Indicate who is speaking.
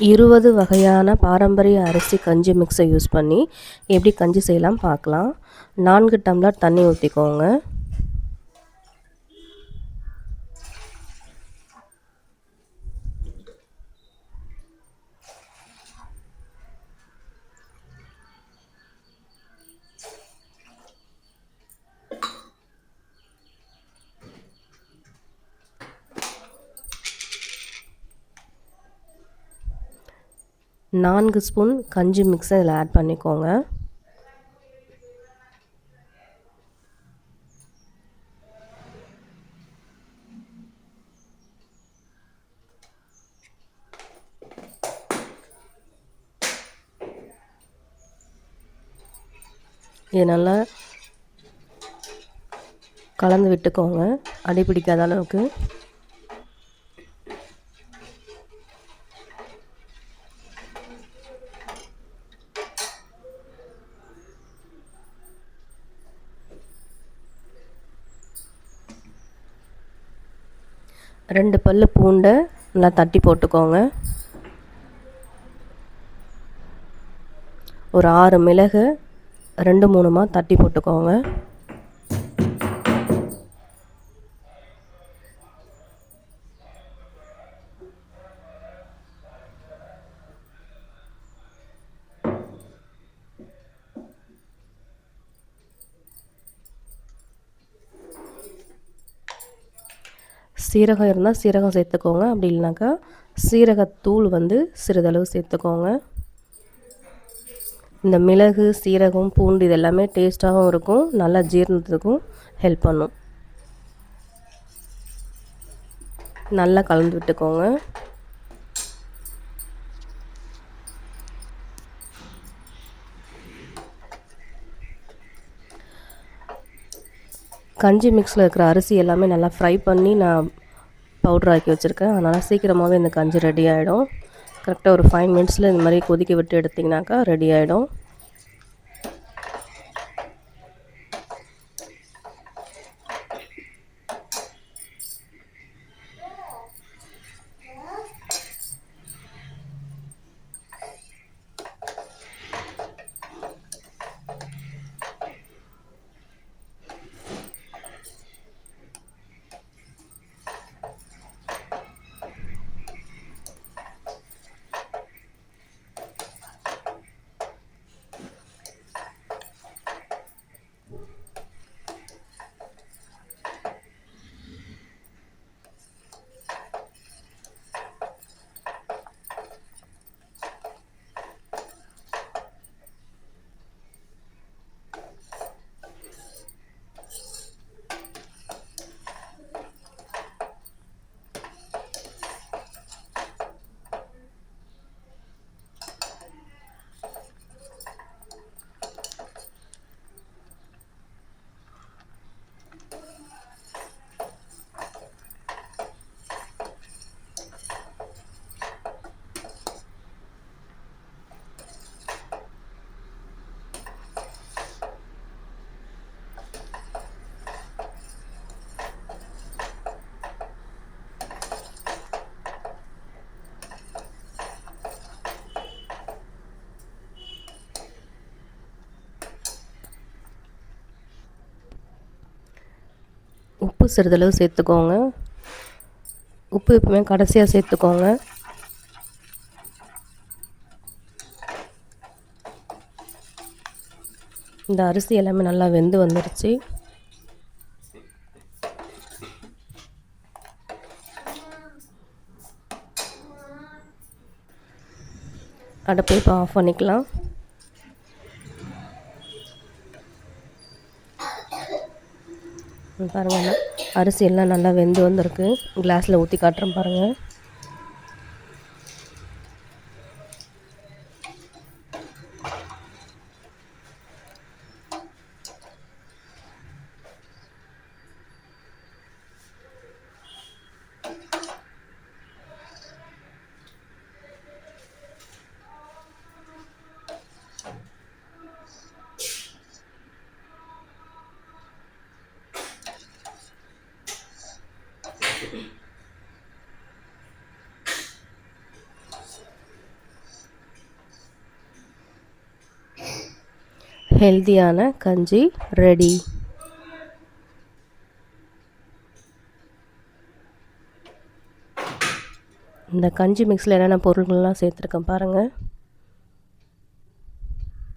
Speaker 1: இருபது வகையான பாரம்பரிய அரிசி கஞ்சி மிக்ஸை யூஸ் பண்ணி எப்படி கஞ்சி செய்யலாம் பார்க்கலாம். நான்கு டம்ளர் தண்ணி ஊற்றிக்கோங்க நான்கு ஸ்பூன் கஞ்சி மிக்ஸை இதில் ஆட் பண்ணிக்கோங்க. இது நல்லா கலந்து விட்டுக்கோங்க. அடி பிடிக்காத அளவுக்கு. ரெண்டு பல் பூண்டை நல்லா தட்டி போட்டுக்கோங்க. ஒரு ஆறு மிளகு ரெண்டு மூணுமாக தட்டி போட்டுக்கோங்க. சீரகம் இருந்தால் சீரகம் சேர்த்துக்கோங்க. அப்படி இல்லைனாக்கா சீரகத்தூள் வந்து சிறிதளவு சேர்த்துக்கோங்க. இந்த மிளகு சீரகம் பூண்டு இது எல்லாமே டேஸ்ட்டாகவும் இருக்கும். நல்லா ஜீரணத்துக்கும் ஹெல்ப் பண்ணும். நல்லா கலந்து விட்டுக்கோங்க. கஞ்சி மிக்ஸில் இருக்கிற அரிசி எல்லாமே நல்லா ஃப்ரை பண்ணி நான் பவுட்ரு ஆக்கி வச்சுருக்கேன். அதனால் சீக்கிரமாகவே இந்த கஞ்சி ரெடி ஆகிடும் கரெக்டாக ஒரு ஃபைவ் மினிட்ஸில் இந்த மாதிரி கொதிக்க விட்டு எடுத்திங்கனாக்கா ரெடி ஆகிடும் உப்பு சிறிதளவு சேர்த்துக்கோங்க. உப்பு எப்பவுமே கடைசியாக சேர்த்துக்கோங்க. இந்த அரிசி எல்லாமே நல்லா வெந்து வந்துருச்சு. அடுப்பை இப்போ ஆஃப் பண்ணிக்கலாம். பாருங்கள் அரிசி எல்லாம் நல்லா வெந்து வந்திருக்கு. கிளாஸில் ஊற்றி காட்டுறேன் பாருங்கள் ஹெல்தியான கஞ்சி ரெடி. இந்த கஞ்சி மிக்ஸில் என்னென்ன பொருள்கள்லாம் சேர்த்துருக்கேன் பாருங்கள்